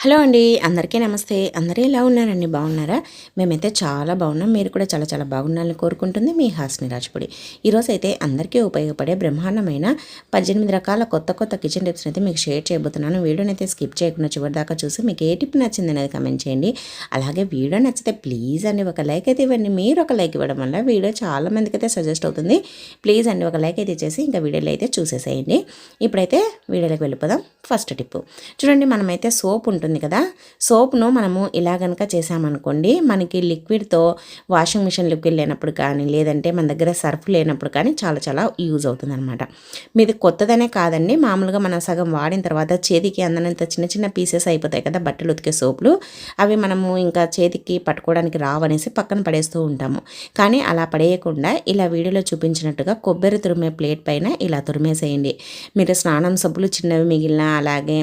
Hello అండి అందరికీ నమస్తే. అందరూ ఎలా ఉన్నారండి? బాగున్నారా? మేమైతే చాలా బాగున్నాం. మీరు కూడా చాలా చాలా బాగున్నారని కోరుకుంటుంది మీ హాస్ని రాజపూడి ఈరోజు అయితే అందరికీ ఉపయోగపడే బ్రహ్మాండమైన పద్దెనిమిది రకాల కొత్త కొత్త కిచెన్ టిప్స్ అయితే మీకు షేర్ చేయబోతున్నాను. వీడియోని అయితే స్కిప్ చేయకుండా చివరి దాకా చూసి మీకు ఏ టిప్ నచ్చింది అనేది కమెంట్ చేయండి. అలాగే వీడియో నచ్చితే ప్లీజ్ అండి ఒక లైక్ అయితే ఇవ్వండి. మీరు ఒక లైక్ ఇవ్వడం వల్ల వీడియో చాలా మందికి అయితే సజెస్ట్ అవుతుంది. ప్లీజ్ అండి ఒక లైక్ అయితే ఇచ్చేసి ఇంకా వీడియోలో అయితే చూసేసేయండి. ఇప్పుడైతే వీడియోలోకి వెళ్ళిపోదాం. ఫస్ట్ టిప్ చూడండి మనమైతే సోప్ ఉంటుంది ఉంటుంది కదా. సోప్ను మనము ఇలా కనుక చేసామనుకోండి మనకి లిక్విడ్తో వాషింగ్ మిషన్ లిక్విడ్ లేనప్పుడు కానీ లేదంటే మన దగ్గర సర్ఫ్ లేనప్పుడు కానీ చాలా చాలా యూజ్ అవుతుంది అనమాట మీది కొత్తదనే కాదండి. మామూలుగా మనం సగం వాడిన తర్వాత చేతికి అందనంత చిన్న చిన్న పీసెస్ అయిపోతాయి కదా బట్టలు ఉతికే సోపులు. అవి మనము ఇంకా చేతికి పట్టుకోవడానికి రావనేసి పక్కన పడేస్తూ ఉంటాము. కానీ అలా పడేయకుండా ఇలా వీడియోలో చూపించినట్టుగా కొబ్బరి తురిమే ప్లేట్ పైన ఇలా తురిమేసేయండి. మీరు స్నానం సబ్బులు చిన్నవి మిగిలిన అలాగే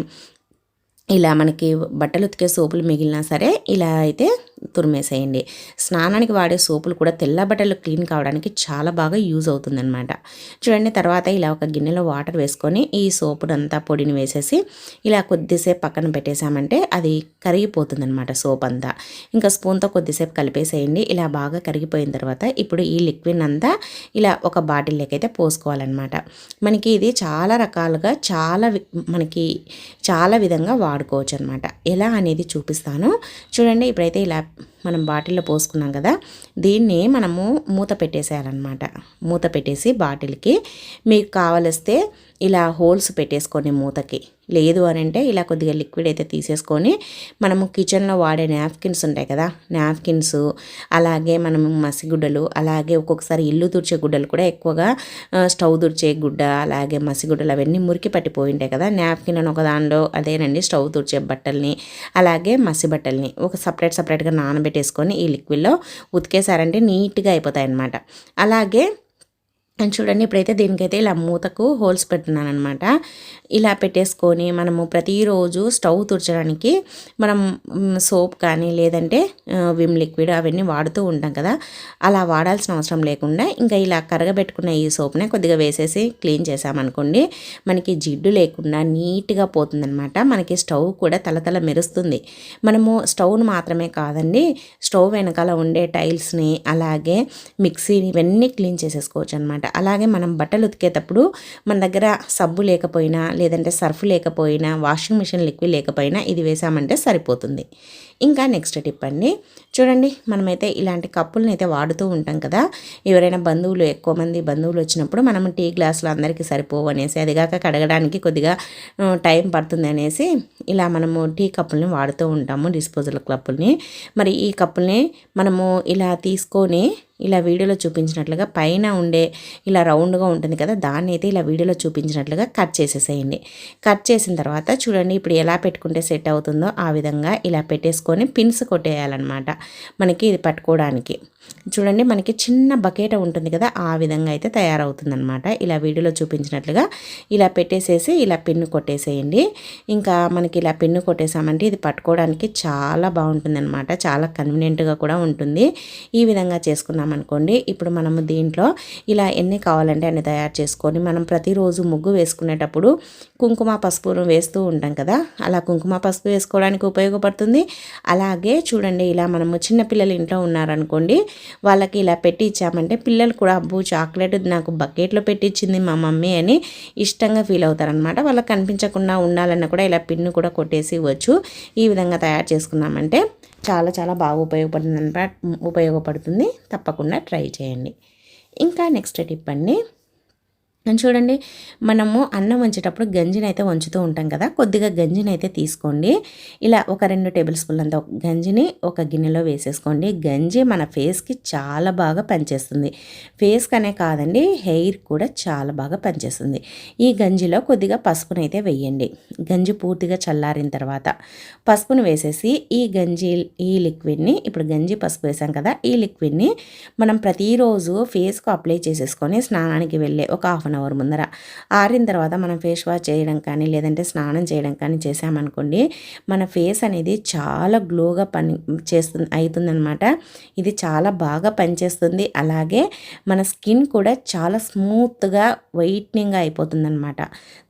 ఇలా మనకి బట్టలు ఉతికే సోపులు మిగిలినా సరే ఇలా అయితే తురిమేసేయండి. స్నానానికి వాడే సోపులు కూడా తెల్ల బట్టలు క్లీన్ కావడానికి చాలా బాగా యూజ్ అవుతుందన్నమాట. చూడండి తర్వాత ఇలా ఒక గిన్నెలో వాటర్ వేసుకొని ఈ సోపునంతా పొడిని వేసేసి ఇలా కొద్దిసేపు పక్కన పెట్టేసామంటే అది కరిగిపోతుందన్నమాట సోప్ అంతా ఇంకా స్పూన్తో కొద్దిసేపు కలిపేసేయండి. ఇలా బాగా కరిగిపోయిన తర్వాత ఇప్పుడు ఈ లిక్విడ్ అంతా ఇలా ఒక బాటిల్లోకి అయితే పోసుకోవాలన్నమాట. మనకి ఇది చాలా రకాలుగా చాలా మనకి చాలా విధంగా వాడుకోవచ్చు అనమాట ఎలా అనేది చూపిస్తాను. చూడండి ఇప్పుడైతే ఇలా మనం బాటిల్లో పోసుకున్నాం కదా దీన్ని మనము మూత పెట్టేసేయాలన్నమాట. మూత పెట్టేసి బాటిల్కి మీకు కావలిస్తే ఇలా హోల్స్ పెట్టేసుకోండి మూతకి. లేదు అని అంటే ఇలా కొద్దిగా లిక్విడ్ అయితే తీసేసుకొని మనము కిచెన్లో వాడే నాప్కిన్స్ ఉంటాయి కదా నాప్కిన్స్ అలాగే మనము మసిగుడ్డలు అలాగే ఒక్కొక్కసారి ఇల్లు తుడిచే గుడ్డలు కూడా ఎక్కువగా స్టవ్ తుడిచే గుడ్డ అలాగే మసిగుడ్డలు అవన్నీ మురికి పట్టిపోయి ఉంటాయి కదా నాప్కిన్ అని ఒక దానిలో అదేనండి స్టవ్ తుడిచే బట్టల్ని అలాగే మసి బట్టల్ని ఒక సపరేట్ సపరేట్గా నానబెట్టేసుకొని ఈ లిక్విడ్లో ఉతికేసారంటే నీట్గా అయిపోతాయి అన్నమాట. అలాగే చూడండి ఇప్పుడైతే దీనికైతే ఇలా మూతకు హోల్స్ పెట్టున్నాను అనమాట ఇలా పెట్టేసుకొని మనము ప్రతిరోజు స్టవ్ తుడచడానికి మనం సోప్ కానీ లేదంటే విమ్ లిక్విడ్ అవన్నీ వాడుతూ ఉంటాం కదా. అలా వాడాల్సిన అవసరం లేకుండా ఇంకా ఇలా కరగబెట్టుకున్న ఈ సోప్నే కొద్దిగా వేసేసి క్లీన్ చేసామనుకోండి మనకి జిడ్డు లేకుండా నీట్గా పోతుందనమాట మనకి స్టవ్ కూడా తలతల మెరుస్తుంది. మనము స్టవ్ను మాత్రమే కాదండి స్టవ్ వెనకాల ఉండే టైల్స్ని అలాగే మిక్సీని ఇవన్నీ క్లీన్ చేసేసుకోవచ్చు అనమాట అలాగే మనం బట్టలు ఉతికేటప్పుడు మన దగ్గర సబ్బు లేకపోయినా లేదంటే సర్ఫ్ లేకపోయినా వాషింగ్ మిషన్ లిక్విడ్ లేకపోయినా ఇది వేసామంటే సరిపోతుంది. ఇంకా నెక్స్ట్ టిప్ అండి. చూడండి మనమైతే ఇలాంటి కప్పులను అయితే వాడుతూ ఉంటాం కదా. ఎవరైనా బంధువులు ఎక్కువ మంది బంధువులు వచ్చినప్పుడు మనం టీ గ్లాసులు అందరికీ సరిపోవు అనేసి అదిగాక కడగడానికి కొద్దిగా టైం పడుతుంది అనేసి ఇలా మనము టీ కప్పుల్ని వాడుతూ ఉంటాము డిస్పోజల్ కప్పుల్ని. మరి ఈ కప్పుల్ని మనము ఇలా తీసుకొని ఇలా వీడియోలో చూపించినట్లుగా పైన ఉండే ఇలా రౌండ్గా ఉంటుంది కదా దాన్ని అయితే ఇలా వీడియోలో చూపించినట్లుగా కట్ చేసేసేయండి. కట్ చేసిన తర్వాత చూడండి ఇప్పుడు ఎలా పెట్టుకుంటే సెట్ అవుతుందో ఆ విధంగా ఇలా పెట్టేసుకొని పిన్స్ కొట్టేయాలన్నమాట మనకి ఇది పట్టుకోవడానికి. చూడండి మనకి చిన్న బకెట్ ఉంటుంది కదా ఆ విధంగా అయితే తయారవుతుందనమాట ఇలా వీడియోలో చూపించినట్లుగా ఇలా పెట్టేసేసి ఇలా పిన్ను కొట్టేసేయండి. ఇంకా మనకి ఇలా పిన్ను కొట్టేసామంటే ఇది పట్టుకోవడానికి చాలా బాగుంటుందన్నమాట చాలా కన్వీనియంట్గా కూడా ఉంటుంది. ఈ విధంగా అనుకోండి. ఇప్పుడు మనము దీంట్లో ఇలా ఎన్ని కావాలంటే అన్ని తయారు చేసుకొని మనం ప్రతిరోజు ముగ్గు వేసుకునేటప్పుడు కుంకుమ పసుపును వేస్తూ ఉంటాం కదా. అలా కుంకుమ పసుపు వేసుకోవడానికి ఉపయోగపడుతుంది. అలాగే చూడండి ఇలా మనము చిన్నపిల్లలు ఇంట్లో ఉన్నారనుకోండి వాళ్ళకి ఇలా పెట్టి ఇచ్చామంటే పిల్లలు కూడా అబ్బు చాక్లెట్ నాకు బకెట్లో పెట్టించింది మా మమ్మీ అని ఇష్టంగా ఫీల్ అవుతారనమాట. వాళ్ళకి కనిపించకుండా ఉండాలన్న కూడా ఇలా పిన్ను కూడా కొట్టేసి ఇవ్వచ్చు. ఈ విధంగా తయారు చేసుకున్నామంటే చాలా చాలా బాగా ఉపయోగపడుతుంది. ఉపయోగపడుతుంది. తప్పకుండా ట్రై చేయండి. ఇంకా నెక్స్ట్ టిప్ అండి. చూడండి మనము అన్నం వంచేటప్పుడు గంజిని అయితే వంచుతూ ఉంటాం కదా కొద్దిగా గంజిని అయితే తీసుకోండి. ఇలా ఒక రెండు టేబుల్ స్పూన్ అంత గంజిని ఒక గిన్నెలో వేసేసుకోండి. గంజి మన ఫేస్కి చాలా బాగా పనిచేస్తుంది. ఫేస్కి అనే కాదండి హెయిర్ కూడా చాలా బాగా పనిచేస్తుంది. ఈ గంజిలో కొద్దిగా పసుపునైతే అయితే వేయండి. గంజి పూర్తిగా చల్లారిన తర్వాత పసుపును వేసేసి ఈ గంజి ఈ లిక్విడ్ని ఇప్పుడు గంజి పసుపు వేసాం కదా ఈ లిక్విడ్ని మనం ప్రతిరోజు ఫేస్కు అప్లై చేసేసుకొని స్నానానికి వెళ్ళే ఒక హాఫ్ అన్ అవర్ ముందర. ఆరిన తర్వాత మనం ఫేస్ వాష్ చేయడం కానీ లేదంటే స్నానం చేయడం కానీ చేసామనుకోండి మన ఫేస్ అనేది చాలా గ్లోగా పని చేస్తుంది అవుతుందనమాట ఇది చాలా బాగా పనిచేస్తుంది. అలాగే మన స్కిన్ కూడా చాలా స్మూత్గా వైట్నింగ్గా అయిపోతుందన్నమాట.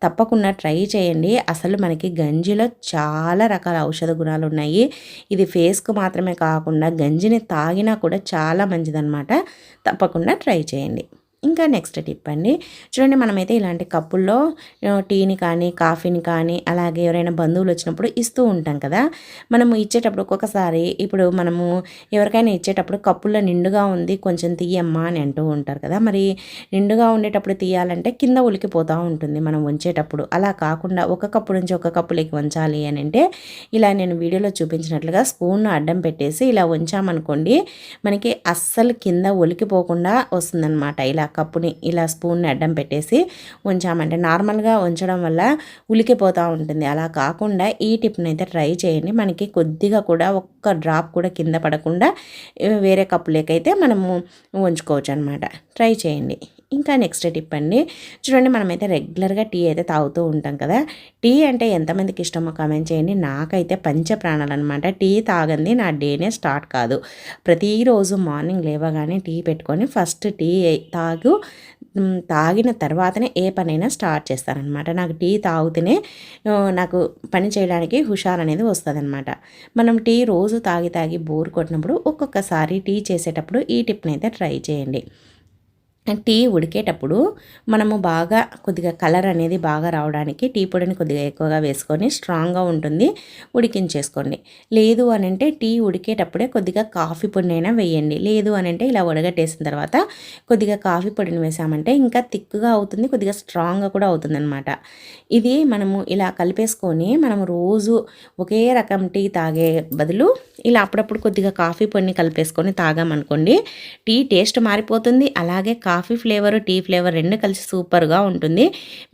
తప్పకుండా ట్రై చేయండి. అసలు మనకి గంజిలో చాలా రకాల ఔషధ గుణాలు ఉన్నాయి. ఇది ఫేస్కు మాత్రమే కాకుండా గంజిని తాగినా కూడా చాలా మంచిదన్నమాట. తప్పకుండా ట్రై చేయండి. ఇంకా నెక్స్ట్ టిప్ అండి. చూడండి మనమైతే ఇలాంటి కప్పుల్లో టీని కానీ కాఫీని కానీ అలాగే ఎవరైనా బంధువులు వచ్చినప్పుడు ఇస్తూ ఉంటాం కదా. మనము ఇచ్చేటప్పుడు ఒక్కొక్కసారి ఇప్పుడు మనము ఎవరికైనా ఇచ్చేటప్పుడు కప్పుల్లో నిండుగా ఉంది కొంచెం తీయమ్మా అని అంటూ ఉంటారు కదా. మరి నిండుగా ఉండేటప్పుడు తీయాలంటే కింద ఉలికిపోతూ ఉంటుంది మనం ఉంచేటప్పుడు. అలా కాకుండా ఒక కప్పు నుంచి ఒక కప్పులోకి ఉంచాలి అని అంటే ఇలా నేను వీడియోలో చూపించినట్లుగా స్పూన్ను అడ్డం పెట్టేసి ఇలా ఉంచామనుకోండి మనకి అస్సలు కింద ఒలికిపోకుండా వస్తుందన్నమాట. ఇలా కప్పుని ఇలా స్పూన్ని అడ్డం పెట్టేసి ఉంచామంటే నార్మల్గా ఉంచడం వల్ల ఉలికిపోతూ ఉంటుంది. అలా కాకుండా ఈ టిప్ని అయితే ట్రై చేయండి. మనకి కొద్దిగా కూడా ఒక్క డ్రాప్ కూడా కింద పడకుండా వేరే కప్పులేకైతే మనము ఉంచుకోవచ్చు అనమాట ట్రై చేయండి. ఇంకా నెక్స్ట్ టిప్ అండి. చూడండి మనమైతే రెగ్యులర్గా టీ అయితే తాగుతూ ఉంటాం కదా. టీ అంటే ఎంతమందికి ఇష్టమో కామెంట్ చేయండి. నాకైతే పంచ ప్రాణాలు అనమాట టీ తాగంది నా డేనే స్టార్ట్ కాదు. ప్రతిరోజు మార్నింగ్ లేవగానే టీ పెట్టుకొని ఫస్ట్ టీ తాగు తాగిన తర్వాతనే ఏ పనైనా స్టార్ట్ చేస్తానమాట నాకు టీ తాగితేనే నాకు పని చేయడానికి హుషారు అనేది వస్తుంది మనం టీ రోజు తాగి తాగి బోర్ కొట్టినప్పుడు ఒక్కొక్కసారి టీ చేసేటప్పుడు ఈ టిప్ని అయితే ట్రై చేయండి. టీ ఉడికేటప్పుడు మనము బాగా కొద్దిగా కలర్ అనేది బాగా రావడానికి టీ పొడిని కొద్దిగా ఎక్కువగా వేసుకొని స్ట్రాంగ్గా ఉంటుంది ఉడికించేసుకోండి. లేదు అని అంటే టీ ఉడికేటప్పుడే కొద్దిగా కాఫీ పొడిని అయినా వేయండి. లేదు అని అంటే ఇలా ఉడగట్టేసిన తర్వాత కొద్దిగా కాఫీ పొడిని వేసామంటే ఇంకా థిక్గా అవుతుంది కొద్దిగా స్ట్రాంగ్గా కూడా అవుతుందన్నమాట. ఇది మనము ఇలా కలిపేసుకొని మనం రోజు ఒకే రకం టీ తాగే బదులు ఇలా అప్పుడప్పుడు కొద్దిగా కాఫీ పొడిని కలిపేసుకొని తాగామనుకోండి టీ టేస్ట్ మారిపోతుంది. అలాగే coffee coffee flavour tea flavour రెండు కలిసి సూపర్గా ఉంటుంది.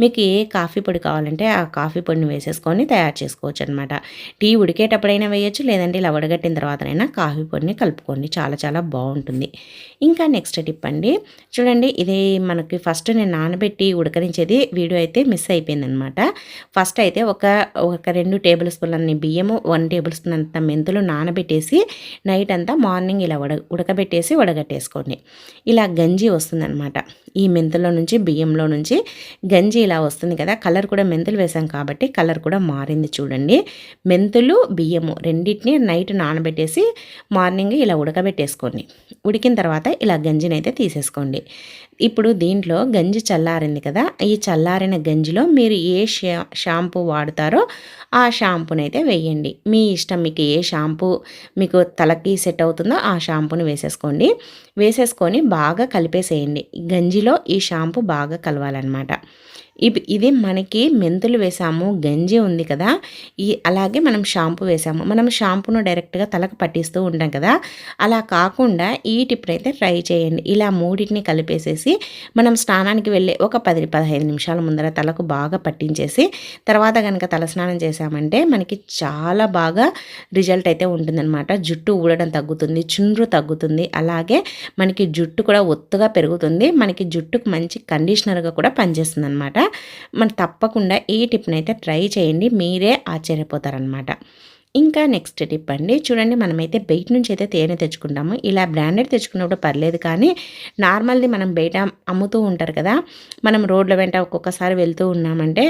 మీకు ఏ కాఫీ పొడి కావాలంటే ఆ కాఫీ పొడిని వేసేసుకొని తయారు చేసుకోవచ్చు అనమాట టీ ఉడికేటప్పుడైనా వేయచ్చు లేదంటే ఇలా ఉడగట్టిన తర్వాతనైనా కాఫీ పొడిని కలుపుకోండి. చాలా చాలా బాగుంటుంది. ఇంకా నెక్స్ట్ టిప్ అండి. చూడండి ఇది మనకి ఫస్ట్ నేను నానబెట్టి ఉడకరించేది వీడియో అయితే మిస్ అయిపోయిందనమాట ఫస్ట్ అయితే ఒక ఒక రెండు టేబుల్ స్పూన్లన్నీ బియ్యము వన్ టేబుల్ స్పూన్ అంత మెంతులు నానబెట్టేసి నైట్ అంతా మార్నింగ్ ఇలా ఉడ ఉడకబెట్టేసి ఉడగట్టేసుకోండి ఇలా గంజి వస్తుంది అనమాట ఈ మెంతులో నుంచి బియ్యంలో నుంచి గంజి ఇలా వస్తుంది కదా. కలర్ కూడా మెంతులు వేసాం కాబట్టి కలర్ కూడా మారింది చూడండి. మెంతులు బియ్యము రెండింటిని నైట్ నానబెట్టేసి మార్నింగ్ ఇలా ఉడకబెట్టేసుకోండి. ఉడికిన తర్వాత ఇలా గంజిని అయితే తీసేసుకోండి. ఇప్పుడు దీంట్లో గంజి చల్లారింది కదా. ఈ చల్లారిన గంజిలో మీరు ఏ షాంపూ వాడతారో ఆ షాంపూని అయితే వేయండి. మీ ఇష్టం మీకు ఏ షాంపూ మీకు తలకి సెట్ అవుతుందో ఆ షాంపూని వేసేసుకోండి. వేసేసుకొని బాగా కలిపేసేయండి. గంజిలో ఈ షాంపూ బాగా కలవాలన్నమాట. ఇది మనకి మెంతులు వేసాము గంజి ఉంది కదా ఈ అలాగే మనం షాంపూ వేసాము. మనం షాంపూను డైరెక్ట్గా తలకు పట్టిస్తూ ఉంటాం కదా అలా కాకుండా ఈ టిప్ అయితే ట్రై చేయండి. ఇలా మూడింటిని కలిపేసేసి మనం స్నానానికి వెళ్ళే ఒక పది పదహైదు నిమిషాల ముందర తలకు బాగా పట్టించేసి తర్వాత కనుక తలస్నానం చేసామంటే మనకి చాలా బాగా రిజల్ట్ అయితే ఉంటుందన్నమాట. జుట్టు ఊడడం తగ్గుతుంది చుండ్రు తగ్గుతుంది అలాగే మనకి జుట్టు కూడా ఒత్తుగా పెరుగుతుంది మనకి జుట్టుకు మంచి కండిషనర్గా కూడా పనిచేస్తుంది అనమాట మనం తప్పకుండా ఈ టిప్ని అయితే ట్రై చేయండి మీరే ఆశ్చర్యపోతారనమాట ఇంకా నెక్స్ట్ టిప్ అండి. చూడండి మనమైతే బయట నుంచి అయితే తేనె తెచ్చుకుంటాము. ఇలా బ్రాండెడ్ తెచ్చుకున్నప్పుడు పర్లేదు కానీ నార్మల్ది మనం బయట అమ్ముతూ ఉంటారు కదా మనం రోడ్ల వెంట ఒక్కొక్కసారి వెళ్తూ ఉన్నామంటే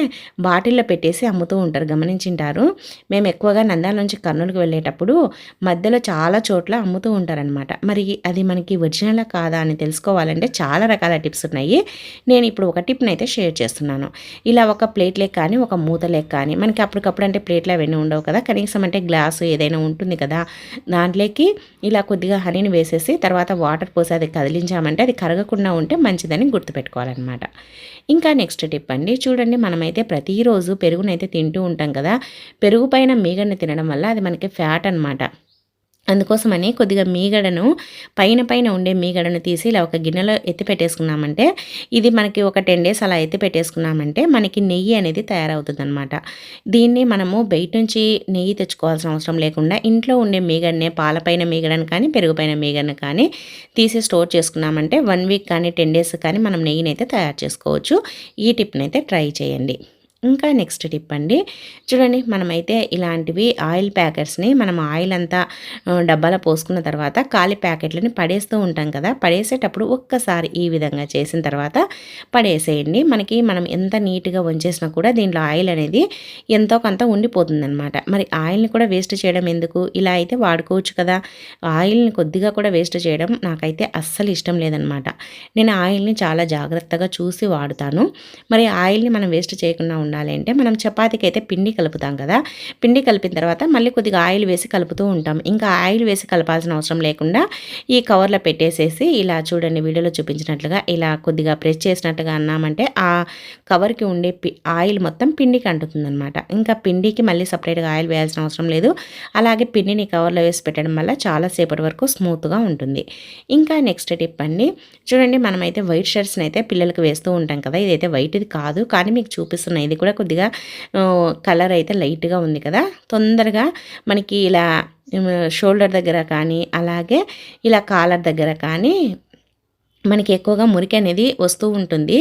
బాటిల్లో పెట్టేసి అమ్ముతూ ఉంటారు గమనించింటారు. మేము ఎక్కువగా నందాల నుంచి కర్నూలుకి వెళ్ళేటప్పుడు మధ్యలో చాలా చోట్ల అమ్ముతూ ఉంటారనమాట మరి అది మనకి ఒరిజినల్ కాదా అని తెలుసుకోవాలంటే చాలా రకాల టిప్స్ ఉన్నాయి. నేను ఇప్పుడు ఒక టిప్ని అయితే షేర్ చేస్తున్నాను. ఇలా ఒక ప్లేట్లే కానీ ఒక మూతలే కానీ మనకి అప్పటికప్పుడు అంటే ప్లేట్లు అవన్నీ ఉండవు కదా కనీసం అంటే అంటే గ్లాసు ఏదైనా ఉంటుంది కదా దాంట్లోకి ఇలా కొద్దిగా హనీని వేసేసి తర్వాత వాటర్ పోసి అది కదిలించామంటే అది కరగకుండా ఉంటే మంచిదని గుర్తుపెట్టుకోవాలన్నమాట. ఇంకా నెక్స్ట్ టిప్ అండి చూడండి మనమైతే ప్రతిరోజు పెరుగునైతే తింటూ ఉంటాం కదా పెరుగు పైన మీగడ్ని తినడం వల్ల అది మనకి ఫ్యాట్ అనమాట అందుకోసమని కొద్దిగా మీగడను పైన పైన ఉండే మీగడను తీసి ఇలా ఒక గిన్నెలో ఎత్తి పెట్టేసుకున్నామంటే ఇది మనకి ఒక టెన్ డేస్ అలా ఎత్తి పెట్టేసుకున్నామంటే మనకి నెయ్యి అనేది తయారవుతుంది అనమాట దీన్ని మనము బయట నుంచి నెయ్యి తెచ్చుకోవాల్సిన అవసరం లేకుండా ఇంట్లో ఉండే మీగడనే పాలపైన మీగడను కానీ పెరుగుపైన మీగడను కానీ తీసి స్టోర్ చేసుకున్నామంటే వన్ వీక్ కానీ టెన్ డేస్ కానీ మనం నెయ్యిని అయితే తయారు చేసుకోవచ్చు. ఈ టిప్ని అయితే ట్రై చేయండి. ఇంకా నెక్స్ట్ టిప్ అండి. చూడండి మనమైతే ఇలాంటివి ఆయిల్ ప్యాకెట్స్ని మనం ఆయిల్ అంతా డబ్బాలో పోసుకున్న తర్వాత ఖాళీ ప్యాకెట్లని పడేస్తూ ఉంటాం కదా. పడేసేటప్పుడు ఒక్కసారి ఈ విధంగా చేసిన తర్వాత పడేసేయండి. మనకి మనం ఎంత నీట్గా వంచేసినా కూడా దీంట్లో ఆయిల్ అనేది ఎంతో కొంత ఉండిపోతుందన్నమాట. మరి ఆయిల్ని కూడా వేస్ట్ చేయడం ఎందుకు? ఇలా అయితే వాడుకోవచ్చు కదా. ఆయిల్ని కొద్దిగా కూడా వేస్ట్ చేయడం నాకైతే అస్సలు ఇష్టం లేదనమాట నేను ఆయిల్ని చాలా జాగ్రత్తగా చూసి వాడుతాను. మరి ఆయిల్ని మనం వేస్ట్ చేయకుండా ఉండాలి ఉండాలి అంటే మనం చపాతీకి అయితే పిండి కలుపుతాం కదా. పిండి కలిపిన తర్వాత మళ్ళీ కొద్దిగా ఆయిల్ వేసి కలుపుతూ ఉంటాం. ఇంకా ఆయిల్ వేసి కలపాల్సిన అవసరం లేకుండా ఈ కవర్లో పెట్టేసేసి ఇలా చూడండి వీడియోలో చూపించినట్లుగా ఇలా కొద్దిగా ప్రెస్ చేసినట్టుగా అన్నామంటే ఆ కవర్కి ఉండే ఆయిల్ మొత్తం పిండికి అంటుతుందనమాట ఇంకా పిండికి మళ్ళీ సపరేట్గా ఆయిల్ వేయాల్సిన అవసరం లేదు. అలాగే పిండిని కవర్లో వేసి పెట్టడం వల్ల చాలాసేపటి వరకు స్మూత్గా ఉంటుంది. ఇంకా నెక్స్ట్ టిప్ అండి. చూడండి మనమైతే వైట్ షర్ట్స్ని అయితే పిల్లలకు వేస్తూ ఉంటాం కదా. ఇదైతే వైట్ది కాదు. కానీ మీకు చూపిస్తున్న ఇది కూడా కొద్దిగా కలర్ అయితే లైట్గా ఉంది కదా. తొందరగా మనకి ఇలా షోల్డర్ దగ్గర కానీ అలాగే ఇలా కాలర్ దగ్గర కానీ మనకి ఎక్కువగా మురికి అనేది వస్తూ ఉంటుంది.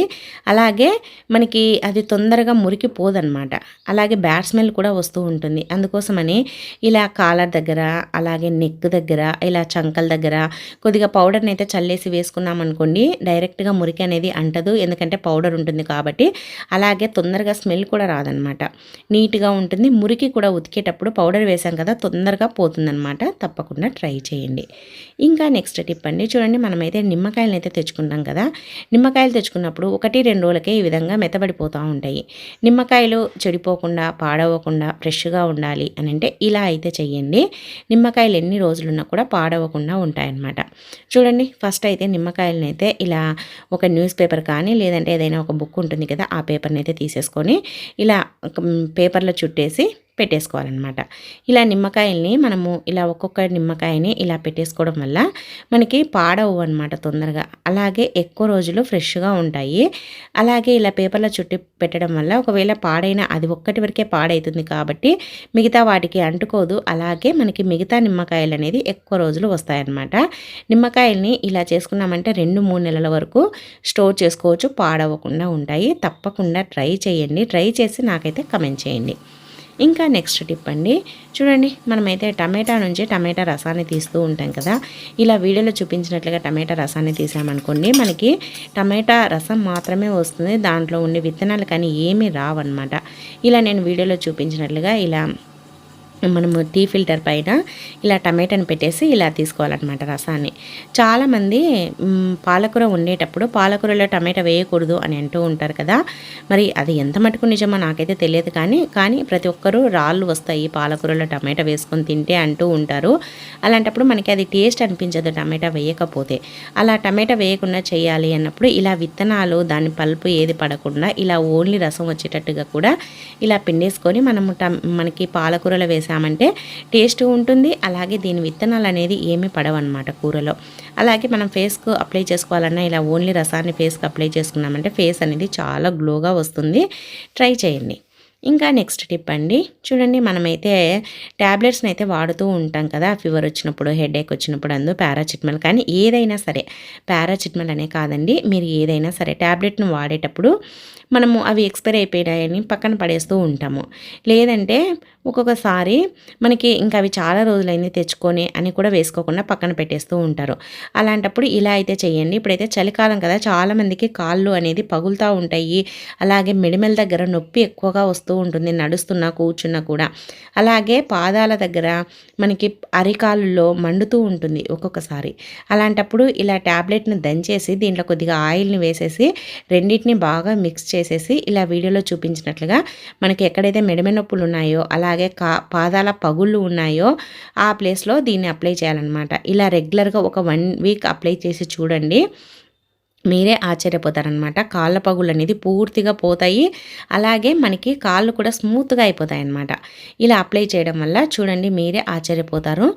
అలాగే మనకి అది తొందరగా మురికి పోదనమాట. అలాగే బ్యాడ్ స్మెల్ కూడా వస్తూ ఉంటుంది. అందుకోసమని ఇలా కాలర్ దగ్గర అలాగే నెక్ దగ్గర ఇలా చంకల దగ్గర కొద్దిగా పౌడర్ని అయితే చల్లేసి వేసుకున్నాం అనుకోండి డైరెక్ట్గా మురికి అనేది అంటదు. ఎందుకంటే పౌడర్ ఉంటుంది కాబట్టి. అలాగే తొందరగా స్మెల్ కూడా రాదనమాట. నీట్గా ఉంటుంది. మురికి కూడా ఉతికేటప్పుడు పౌడర్ వేసాం కదా తొందరగా పోతుందనమాట. తప్పకుండా ట్రై చేయండి. ఇంకా నెక్స్ట్ టిప్ అండి. చూడండి మనమైతే నిమ్మకాయలను తెచ్చుకున్నాం తెచ్చుకుంటాం కదా. నిమ్మకాయలు తెచ్చుకున్నప్పుడు ఒకటి రెండు రోజులకే ఈ విధంగా మెత్తబడిపోతూ ఉంటాయి. నిమ్మకాయలు చెడిపోకుండా పాడవకుండా ఫ్రెష్గా ఉండాలి అని అంటే ఇలా అయితే చెయ్యండి. నిమ్మకాయలు ఎన్ని రోజులున్నా కూడా పాడవకుండా ఉంటాయన్నమాట. చూడండి ఫస్ట్ అయితే నిమ్మకాయలను అయితే ఇలా ఒక న్యూస్ పేపర్ కానీ లేదంటే ఏదైనా ఒక బుక్ ఉంటుంది కదా ఆ పేపర్ని అయితే తీసేసుకొని ఇలా పేపర్లో చుట్టేసి పెట్టేసుకోవాలన్నమాట. ఇలా నిమ్మకాయల్ని మనము ఇలా ఒక్కొక్క నిమ్మకాయని ఇలా పెట్టేసుకోవడం వల్ల మనకి పాడవు అనమాట తొందరగా. అలాగే ఎక్కువ రోజులు ఫ్రెష్గా ఉంటాయి. అలాగే ఇలా పేపర్లో చుట్టి పెట్టడం వల్ల ఒకవేళ పాడైన అది ఒక్కటి వరకే పాడైతుంది కాబట్టి మిగతా వాటికి అంటుకోదు. అలాగే మనకి మిగతా నిమ్మకాయలు అనేది ఎక్కువ రోజులు వస్తాయన్నమాట. నిమ్మకాయల్ని ఇలా చేసుకున్నామంటే రెండు మూడు నెలల వరకు స్టోర్ చేసుకోవచ్చు. పాడవకుండా ఉంటాయి. తప్పకుండా ట్రై చేయండి. ట్రై చేసి నాకైతే కమెంట్ చేయండి. ఇంకా నెక్స్ట్ టిప్ అండి. చూడండి మనమైతే టమాటా నుంచి టమాటా రసాన్ని తీస్తూ ఉంటాం కదా. ఇలా వీడియోలో చూపించినట్లుగా టమాటా రసాన్ని తీసామనుకోండి మనకి టమాటా రసం మాత్రమే వస్తుంది. దాంట్లో ఉండే విత్తనాలు కానీ ఏమీ రావన్నమాట. ఇలా నేను వీడియోలో చూపించినట్లుగా ఇలా మనము టీ ఫిల్టర్ పైన ఇలా టమాటాని పెట్టేసి ఇలా తీసుకోవాలన్నమాట రసాన్ని. చాలామంది పాలకూర వండేటప్పుడు పాలకూరలో టమాటా వేయకూడదు అని అంటూ ఉంటారు కదా. మరి అది ఎంత మటుకు నిజమో నాకైతే తెలియదు కానీ కానీ ప్రతి ఒక్కరూ రాళ్ళు వస్తాయి పాలకూరలో టమాటా వేసుకొని తింటే అంటూ ఉంటారు. అలాంటప్పుడు మనకి అది టేస్ట్ అనిపించదు టమాటా వేయకపోతే. అలా టమాటా వేయకుండా చేయాలి అన్నప్పుడు ఇలా విత్తనాలు దాని పల్పు ఏది పడకుండా ఇలా ఓన్లీ రసం వచ్చేటట్టుగా కూడా ఇలా పిండేసుకొని మనము మనకి పాలకూరలో వేసాము చేసామంటే టేస్ట్ ఉంటుంది అలాగే దీని విత్తనాలు అనేది ఏమీ పడవన్నమాట కూరలో. అలాగే మనం ఫేస్కు అప్లై చేసుకోవాలన్నా ఇలా ఓన్లీ రసాన్ని ఫేస్కి అప్లై చేసుకున్నామంటే ఫేస్ అనేది చాలా గ్లోగా వస్తుంది. ట్రై చేయండి. ఇంకా నెక్స్ట్ టిప్ అండి చూడండి మనమైతే ట్యాబ్లెట్స్ని అయితే వాడుతూ ఉంటాం కదా ఫీవర్ వచ్చినప్పుడు హెడేక్ వచ్చినప్పుడు అందు పారాచిట్మల్ కానీ ఏదైనా సరే పారాచిట్మల్ అనే కాదండి మీరు ఏదైనా సరే ట్యాబ్లెట్ను వాడేటప్పుడు మనము అవి ఎక్స్పైర్ అయిపోయాయని పక్కన పడేస్తూ ఉంటాము. లేదంటే ఒక్కొక్కసారి మనకి ఇంకా అవి చాలా రోజులైంది తెచ్చుకొని అని కూడా వేసుకోకుండా పక్కన పెట్టేస్తూ ఉంటారు. అలాంటప్పుడు ఇలా అయితే చేయండి. ఇప్పుడైతే చలికాలం కదా చాలామందికి కాళ్ళు అనేది పగులుతూ ఉంటాయి. అలాగే మిడిమెల దగ్గర నొప్పి ఎక్కువగా వస్తూ ఉంటుంది నడుస్తున్నా కూర్చున్నా కూడా. అలాగే పాదాల దగ్గర మనకి అరికాళ్ళలో మండుతూ ఉంటుంది ఒక్కొక్కసారి. అలాంటప్పుడు ఇలా ట్యాబ్లెట్ని దంచేసి దీంట్లో కొద్దిగా ఆయిల్ని వేసేసి రెండింటిని బాగా మిక్స్ చేసేసి ఇలా వీడియోలో చూపించినట్లుగా మనకి ఎక్కడైతే మెడమె నొప్పులు ఉన్నాయో అలాగే కా పాదాల పగుళ్ళు ఉన్నాయో ఆ ప్లేస్లో దీన్ని అప్లై చేయాలన్నమాట. ఇలా రెగ్యులర్గా ఒక వన్ వీక్ అప్లై చేసి చూడండి. మీరే ఆశ్చర్యపోతారనమాట కాళ్ళ పగులు అనేది పూర్తిగా పోతాయి. అలాగే మనకి కాళ్ళు కూడా స్మూత్గా అయిపోతాయి అనమాట ఇలా అప్లై చేయడం వల్ల చూడండి మీరే ఆశ్చర్యపోతారు.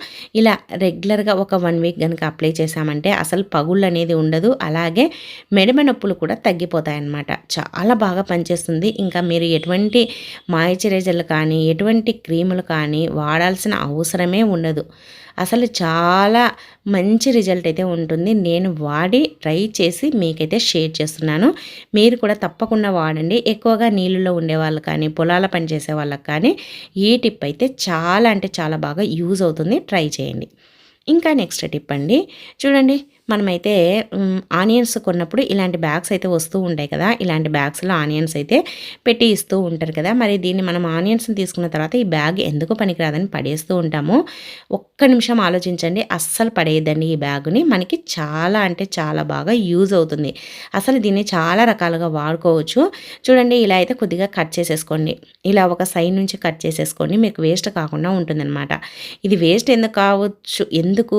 ఇలా రెగ్యులర్గా ఒక వన్ వీక్ కనుక అప్లై చేశామంటే అసలు పగుళ్ళు అనేది ఉండదు. అలాగే మెడమ నొప్పులు కూడా తగ్గిపోతాయి అన్నమాట చాలా బాగా పనిచేస్తుంది. ఇంకా మీరు ఎటువంటి మాయిశ్చరైజర్లు కానీ ఎటువంటి క్రీములు కానీ వాడాల్సిన అవసరమే ఉండదు. అసలు చాలా మంచి రిజల్ట్ అయితే ఉంటుంది. నేను వాడి ట్రై చేసి మీకైతే షేర్ చేస్తున్నాను. మీరు కూడా తప్పకుండా వాడండి. ఎక్కువగా నీళ్ళలో ఉండేవాళ్ళు కానీ పొలాల పని చేసే వాళ్ళకి కానీ ఈ టిప్ అయితే చాలా అంటే చాలా బాగా యూజ్ అవుతుంది. ట్రై చేయండి. ఇంకా నెక్స్ట్ టిప్ అండి. చూడండి మనమైతే ఆనియన్స్ కొన్నప్పుడు ఇలాంటి బ్యాగ్స్ అయితే వస్తూ ఉంటాయి కదా. ఇలాంటి బ్యాగ్స్లో ఆనియన్స్ అయితే పెట్టి ఇస్తూ ఉంటారు కదా. మరి దీన్ని మనం ఆనియన్స్ని తీసుకున్న తర్వాత ఈ బ్యాగ్ ఎందుకు పనికిరాదని పడేస్తూ ఉంటాము. ఒక్క నిమిషం ఆలోచించండి. అస్సలు పడేయద్దండి ఈ బ్యాగ్ని. మనకి చాలా అంటే చాలా బాగా యూజ్ అవుతుంది. అసలు దీన్ని చాలా రకాలుగా వాడుకోవచ్చు. చూడండి ఇలా అయితే కొద్దిగా కట్ చేసేసుకోండి. ఇలా ఒక సైడ్ నుంచి కట్ చేసేసుకోండి. మీకు వేస్ట్ కాకుండా ఉంటుందన్నమాట. ఇది వేస్ట్ ఎందుకు కావచ్చు? ఎందుకు?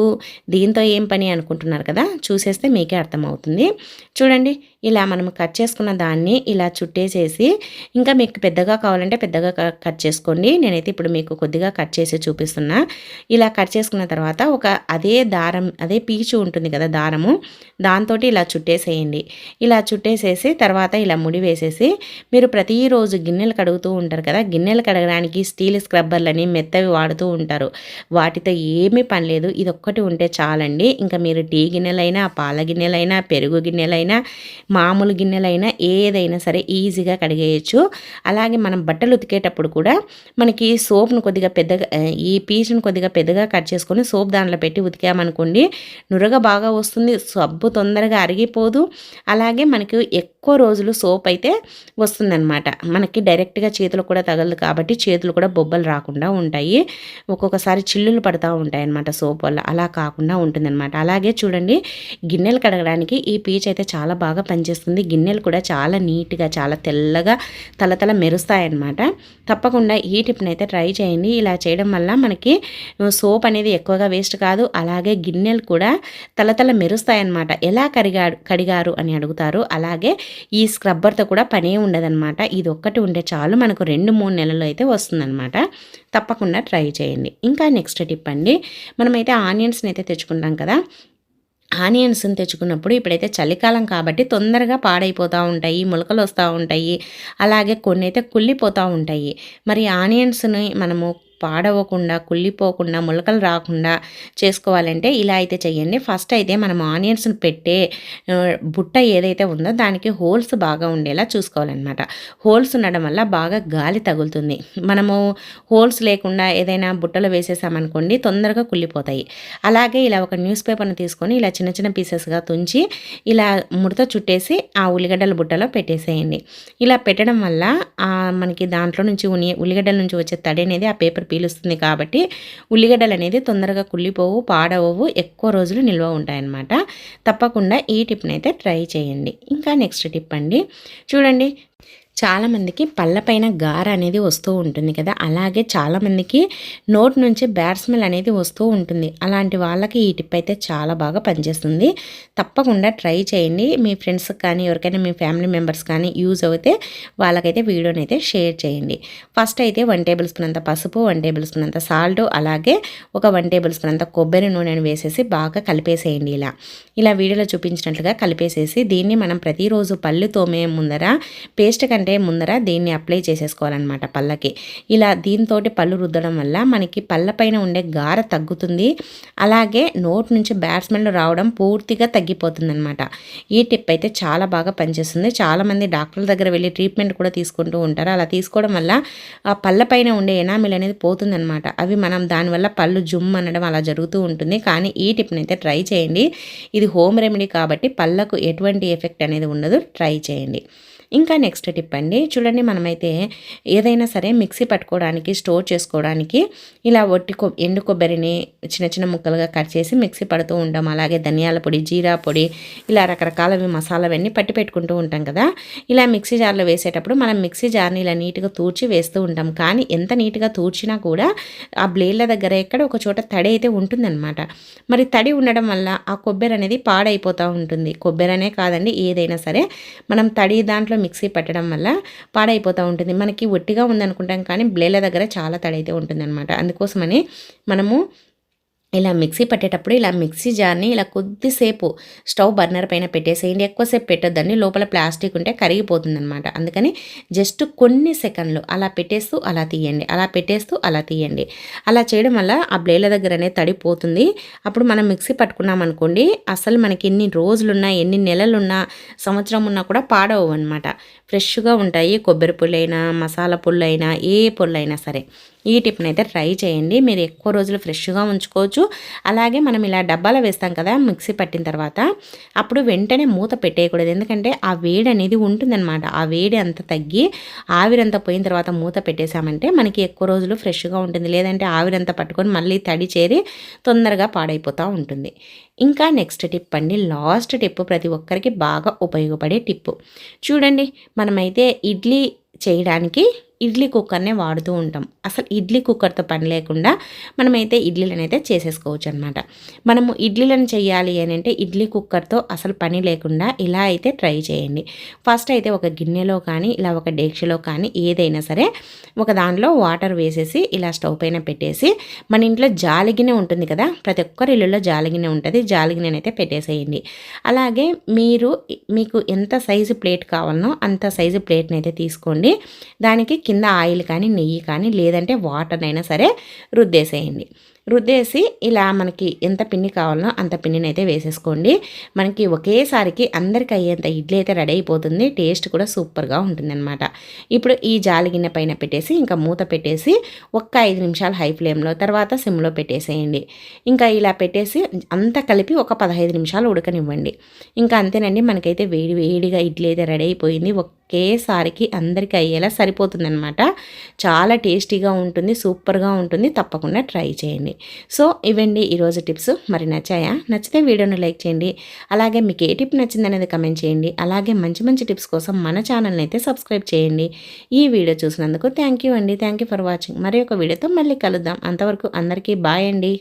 దీంతో ఏం పని అనుకుంటున్నారు కదా? కదా చూసేస్తే మీకే అర్థమవుతుంది. చూడండి ఇలా మనం కట్ చేసుకున్న దాన్ని ఇలా చుట్టేసేసి ఇంకా మీకు పెద్దగా కావాలంటే పెద్దగా కట్ చేసుకోండి. నేనైతే ఇప్పుడు మీకు కొద్దిగా కట్ చేసి చూపిస్తున్నా. ఇలా కట్ చేసుకున్న తర్వాత ఒక అదే దారం అదే పీచు ఉంటుంది కదా దారము దాంతో ఇలా చుట్టేసేయండి. ఇలా చుట్టేసేసి తర్వాత ఇలా ముడి వేసేసి మీరు ప్రతిరోజు గిన్నెలు కడుగుతూ ఉంటారు కదా గిన్నెలు కడగడానికి స్టీల్ స్క్రబ్బర్లని మెత్తవి వాడుతూ ఉంటారు. వాటితో ఏమీ పని లేదు. ఇది ఒక్కటి ఉంటే చాలండి. ఇంకా మీరు టీ గిన్నెలైనా పాల గిన్నెలైనా పెరుగు గిన్నెలైనా మామూలు గిన్నెలైనా ఏదైనా సరే ఈజీగా కడిగేయచ్చు. అలాగే మనం బట్టలు ఉతికేటప్పుడు కూడా మనకి సోప్ను కొద్దిగా పెద్దగా ఈ పీచును కొద్దిగా పెద్దగా కట్ చేసుకొని సోప్ దాంట్లో పెట్టి ఉతికామనుకోండి నురగ బాగా వస్తుంది సబ్బు తొందరగా అరిగిపోదు. అలాగే మనకి ఎక్కువ రోజులు సోప్ అయితే వస్తుందన్నమాట. మనకి డైరెక్ట్గా చేతులు కూడా తగలదు కాబట్టి చేతులు కూడా బొబ్బలు రాకుండా ఉంటాయి. ఒక్కొక్కసారి చిల్లులు పడుతూ ఉంటాయి అన్నమాట సోప్ వల్ల. అలా కాకుండా ఉంటుందన్నమాట. అలాగే చూడండి గిన్నెలు కడగడానికి ఈ పీచ్ అయితే చాలా బాగా పనిచేస్తుంది. గిన్నెలు కూడా చాలా నీట్గా చాలా తెల్లగా తలతల మెరుస్తాయన్నమాట. తప్పకుండా ఈ టిప్ని అయితే ట్రై చేయండి. ఇలా చేయడం వల్ల మనకి సోప్ అనేది ఎక్కువగా వేస్ట్ కాదు. అలాగే గిన్నెలు కూడా తలతల మెరుస్తాయన్నమాట. ఎలా కడిగాడు కడిగారు అని అడుగుతారు. అలాగే ఈ స్క్రబ్బర్తో కూడా పనే ఉండదన్నమాట. ఇది ఒక్కటి ఉంటే చాలు మనకు రెండు మూడు నెలలు అయితే వస్తుందన్నమాట. తప్పకుండా ట్రై చేయండి. ఇంకా నెక్స్ట్ టిప్ అండి. మనమైతే ఆనియన్స్ని అయితే తెచ్చుకుంటాం కదా. ఆనియన్స్ని తెచ్చుకున్నప్పుడు ఇప్పుడైతే చలికాలం కాబట్టి తొందరగా పాడైపోతూ ఉంటాయి మొలకలు వస్తూ ఉంటాయి అలాగే కొన్ని అయితే కుళ్ళిపోతూ ఉంటాయి. మరి ఆనియన్స్ని మనము పాడవకుండా కుళ్ళిపోకుండా మొలకలు రాకుండా చేసుకోవాలంటే ఇలా అయితే చేయండి ఫస్ట్ అయితే మనం ఆనియన్స్ని పెట్టే బుట్ట ఏదైతే ఉందో దానికి హోల్స్ బాగా ఉండేలా చూసుకోవాలన్నమాట. హోల్స్ ఉండడం వల్ల బాగా గాలి తగులుతుంది. మనము హోల్స్ లేకుండా ఏదైనా బుట్టలో వేసేసామనుకోండి తొందరగా కుళ్ళిపోతాయి. అలాగే ఇలా ఒక న్యూస్ పేపర్ని తీసుకొని ఇలా చిన్న చిన్న పీసెస్గా తుంచి ఇలా ముడత చుట్టేసి ఆ ఉల్లిగడ్డల బుట్టలో పెట్టేసేయండి. ఇలా పెట్టడం వల్ల మనకి దాంట్లో నుంచి ఉని ఉల్లిగడ్డల నుంచి వచ్చే తడి అనేది ఆ పేపర్ పీలుస్తుంది కాబట్టి ఉల్లిగడ్డలు అనేది తొందరగా కుళ్ళిపోవు పాడవవు ఎక్కువ రోజులు నిల్వ ఉంటాయన్నమాట. తప్పకుండా ఈ టిప్ని అయితే ట్రై చేయండి. ఇంకా నెక్స్ట్ టిప్ అండి. చూడండి. చాలామందికి పళ్ళపైన గార అనేది వస్తూ ఉంటుంది కదా. అలాగే చాలామందికి నోట్ నుంచి బ్యాడ్ స్మెల్ అనేది వస్తూ ఉంటుంది. అలాంటి వాళ్ళకి ఈ టిప్ అయితే చాలా బాగా పనిచేస్తుంది. తప్పకుండా ట్రై చేయండి. మీ ఫ్రెండ్స్కి కానీ ఎవరికైనా మీ ఫ్యామిలీ మెంబర్స్ కానీ యూజ్ అవుతే వాళ్ళకైతే వీడియోని అయితే షేర్ చేయండి. ఫస్ట్ అయితే వన్ టేబుల్ స్పూన్ అంత పసుపు వన్ టేబుల్ స్పూన్ అంత సాల్ట్ అలాగే ఒక వన్ టేబుల్ స్పూన్ అంత కొబ్బరి నూనెను వేసేసి బాగా కలిపేసేయండి ఇలా. ఇలా వీడియోలో చూపించినట్లుగా కలిపేసేసి దీన్ని మనం ప్రతిరోజు పళ్ళు తోమే ముందర పేస్ట్ కంటే కంటే ముందర దీన్ని అప్లై చేసేసుకోవాలన్నమాట పళ్ళకి. ఇలా దీంతో పళ్ళు రుద్దడం వల్ల మనకి పళ్ళ పైన ఉండే గార తగ్గుతుంది. అలాగే నోట్ నుంచి బ్యాట్స్మెన్లు రావడం పూర్తిగా తగ్గిపోతుంది అనమాట ఈ టిప్ అయితే చాలా బాగా పనిచేస్తుంది. చాలామంది డాక్టర్ల దగ్గర వెళ్ళి ట్రీట్మెంట్ కూడా తీసుకుంటూ ఉంటారు. అలా తీసుకోవడం వల్ల ఆ పళ్ళ పైన ఉండే ఎనామిల్ అనేది పోతుందన్నమాట. అవి మనం దానివల్ల పళ్ళు జుమ్ అనడం అలా జరుగుతూ ఉంటుంది. కానీ ఈ టిప్ని అయితే ట్రై చేయండి. ఇది హోమ్ రెమెడీ కాబట్టి పళ్ళకు ఎటువంటి ఎఫెక్ట్ అనేది ఉండదు. ట్రై చేయండి. ఇంకా నెక్స్ట్ టిప్ అండి. చూడండి మనమైతే ఏదైనా సరే మిక్సీ పట్టుకోవడానికి స్టోర్ చేసుకోవడానికి ఇలా ఒట్టి కొ ఎండు కొబ్బరిని చిన్న చిన్న ముక్కలుగా కట్ చేసి మిక్సీ పడుతూ ఉంటాం. అలాగే ధనియాల పొడి జీరా పొడి ఇలా రకరకాలవి మసాలావన్నీ పట్టి పెట్టుకుంటూ ఉంటాం కదా. ఇలా మిక్సీ జార్లో వేసేటప్పుడు మనం మిక్సీ జార్ని ఇలా నీట్గా తూర్చి వేస్తూ ఉంటాం. కానీ ఎంత నీట్గా తూర్చినా కూడా ఆ బ్లేడ్ల దగ్గర ఎక్కడ ఒక చోట తడి అయితే ఉంటుందన్నమాట. మరి తడి ఉండడం వల్ల ఆ కొబ్బరి అనేది పాడైపోతూ ఉంటుంది. కొబ్బరి అనే కాదండి ఏదైనా సరే మనం తడి దాంట్లో మిక్సీ పట్టడం వల్ల పాడైపోతూ ఉంటుంది. మనకి ఒట్టిగా ఉందనుకుంటాం కానీ బ్లేల దగ్గర చాలా తడైతే ఉంటుంది ఉంటుందన్నమాట. అందుకోసమని మనము ఇలా మిక్సీ పట్టేటప్పుడు ఇలా మిక్సీ జార్ని ఇలా కొద్దిసేపు స్టవ్ బర్నర్ పైన పెట్టేసేయండి. ఎక్కువసేపు పెట్టొద్దండి. లోపల ప్లాస్టిక్ ఉంటే కరిగిపోతుందనమాట అందుకని జస్ట్ కొన్ని సెకండ్లు అలా పెట్టేస్తూ అలా తీయండి. అలా పెట్టేస్తూ అలా తీయండి. అలా చేయడం వల్ల ఆ బ్లేడ్ల దగ్గరనే తడిపోతుంది అప్పుడు మనం మిక్సీ పట్టుకున్నాం అనుకోండి అసలు మనకి ఎన్ని రోజులున్నా ఎన్ని నెలలున్నా సంవత్సరం ఉన్నా కూడా పాడవు అనమాట ఫ్రెష్గా ఉంటాయి. కొబ్బరి పుల్లైనా మసాలా పుల్లైనా ఏ పుల్లైనా సరే. ఈ టిప్ని అయితే ట్రై చేయండి. మీరు ఎక్కువ రోజులు ఫ్రెష్గా ఉంచుకోవచ్చు. అలాగే మనం ఇలా డబ్బాలో వేస్తాం కదా మిక్సీ పట్టిన తర్వాత అప్పుడు వెంటనే మూత పెట్టేయకూడదు. ఎందుకంటే ఆ వేడి అనేది ఉంటుందన్నమాట. ఆ వేడి అంత తగ్గి ఆవిరంతా పోయిన తర్వాత మూత పెట్టేశామంటే మనకి ఎక్కువ రోజులు ఫ్రెష్గా ఉంటుంది. లేదంటే ఆవిరంతా పట్టుకొని మళ్ళీ తడి చేరి తొందరగా పాడైపోతూ ఉంటుంది. ఇంకా నెక్స్ట్ టిప్ అండి లాస్ట్ టిప్ ప్రతి ఒక్కరికి బాగా ఉపయోగపడే టిప్పు చూడండి మనమైతే ఇడ్లీ చేయడానికి ఇడ్లీ కుక్కర్నే వాడుతూ ఉంటాం. అసలు ఇడ్లీ కుక్కర్తో పని లేకుండా మనమైతే ఇడ్లీలను అయితే చేసేసుకోవచ్చు అనమాట మనము ఇడ్లీలను చేయాలి అని అంటే ఇడ్లీ కుక్కర్తో అసలు పని లేకుండా ఇలా అయితే ట్రై చేయండి. ఫస్ట్ అయితే ఒక గిన్నెలో కానీ ఇలా ఒక డేక్షలో కానీ ఏదైనా సరే ఒక దాంట్లో వాటర్ వేసేసి ఇలా స్టవ్ పైన పెట్టేసి మన ఇంట్లో జాలిగినె ఉంటుంది కదా ప్రతి ఒక్కరి ఇల్లులో జాలిగినె ఉంటుంది. జాలిగినెనైతే పెట్టేసేయండి. అలాగే మీరు మీకు ఎంత సైజు ప్లేట్ కావాలనో అంత సైజు ప్లేట్ని అయితే తీసుకోండి. దానికి కింద ఆయిల్ కానీ నెయ్యి కానీ లేదంటే వాటర్నైనా సరే రుద్దేసేయండి. రుద్దేసి ఇలా మనకి ఎంత పిండి కావాలనో అంత పిండిని అయితే వేసేసుకోండి. మనకి ఒకేసారికి అందరికి అయ్యేంత ఇడ్లీ అయితే రెడీ అయిపోతుంది. టేస్ట్ కూడా సూపర్గా ఉంటుందన్నమాట. ఇప్పుడు ఈ జాలి గిన్నె పైన పెట్టేసి ఇంకా మూత పెట్టేసి ఒక్క ఐదు నిమిషాలు హై ఫ్లేమ్లో తర్వాత సిమ్లో పెట్టేసేయండి. ఇంకా ఇలా పెట్టేసి అంతా కలిపి ఒక పదహైదు నిమిషాలు ఉడకనివ్వండి. ఇంకా అంతేనండి మనకైతే వేడి వేడిగా ఇడ్లీ అయితే రెడీ అయిపోయింది. ఒకేసారికి అందరికీ అయ్యేలా సరిపోతుందనమాట చాలా టేస్టీగా ఉంటుంది సూపర్గా ఉంటుంది. తప్పకుండా ట్రై చేయండి. సో ఇవండి ఈరోజు టిప్స్. మరి నచ్చాయా? నచ్చితే వీడియోను లైక్ చేయండి. అలాగే మీకు ఏ టిప్ నచ్చిందనేది కమెంట్ చేయండి. అలాగే మంచి మంచి టిప్స్ కోసం మన ఛానల్ని అయితే సబ్స్క్రైబ్ చేయండి. ఈ వీడియో చూసినందుకు థ్యాంక్ యూ అండి. Thank you for watching. మరి ఒక వీడియోతో మళ్ళీ కలుద్దాం. అంతవరకు అందరికీ బాయ్ అండి.